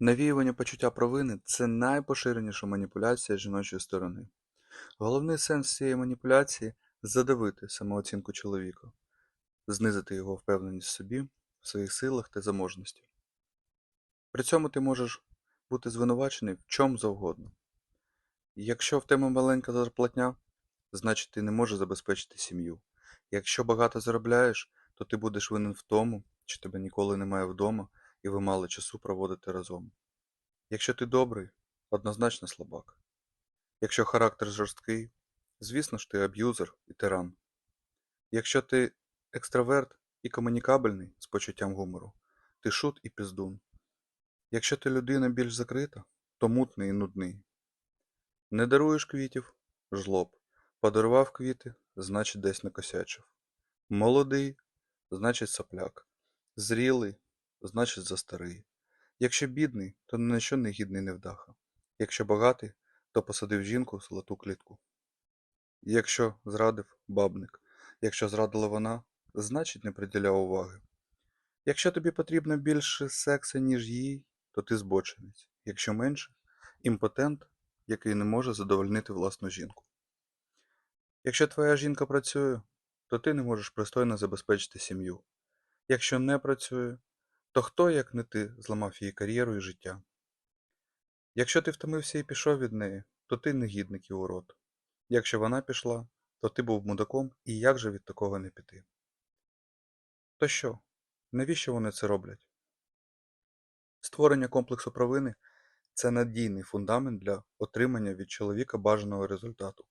Навіювання почуття провини – це найпоширеніша маніпуляція жіночої сторони. Головний сенс цієї маніпуляції – задавити самооцінку чоловіка, знизити його впевненість в собі, в своїх силах та заможності. При цьому ти можеш бути звинувачений в чому завгодно. Якщо в тебе маленька зарплатня, значить ти не можеш забезпечити сім'ю. Якщо багато заробляєш, то ти будеш винен в тому, що тебе ніколи немає вдома і ви мали часу проводити разом. Якщо ти добрий, однозначно слабак. Якщо характер жорсткий, звісно ж ти аб'юзер і тиран. Якщо ти екстраверт і комунікабельний з почуттям гумору, ти шут і піздун. Якщо ти людина більш закрита, то мутний і нудний. Не даруєш квітів жлоб. Подарував квіти, значить десь накосячив. Молодий, значить сопляк. Зрілий, значить застарий. Якщо бідний, то на що не гідний невдаха. Якщо багатий, то посадив жінку в золоту клітку. Якщо зрадив бабник. Якщо зрадила вона, значить не приділяв уваги. Якщо тобі потрібно більше секса, ніж їй, то ти збочинець. Якщо менше імпотент, який не може задовольнити власну жінку. Якщо твоя жінка працює, то ти не можеш пристойно забезпечити сім'ю. Якщо не працює, то хто, як не ти, зламав її кар'єру і життя? Якщо ти втомився і пішов від неї, то ти негідник і урод. Якщо вона пішла, то ти був мудаком, і як же від такого не піти? То що? Навіщо вони це роблять? Створення комплексу провини це надійний фундамент для отримання від чоловіка бажаного результату.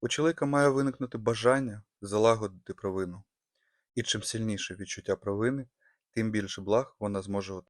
У чоловіка має виникнути бажання залагодити провину. І чим сильніше відчуття провини, тим більше благ вона зможе.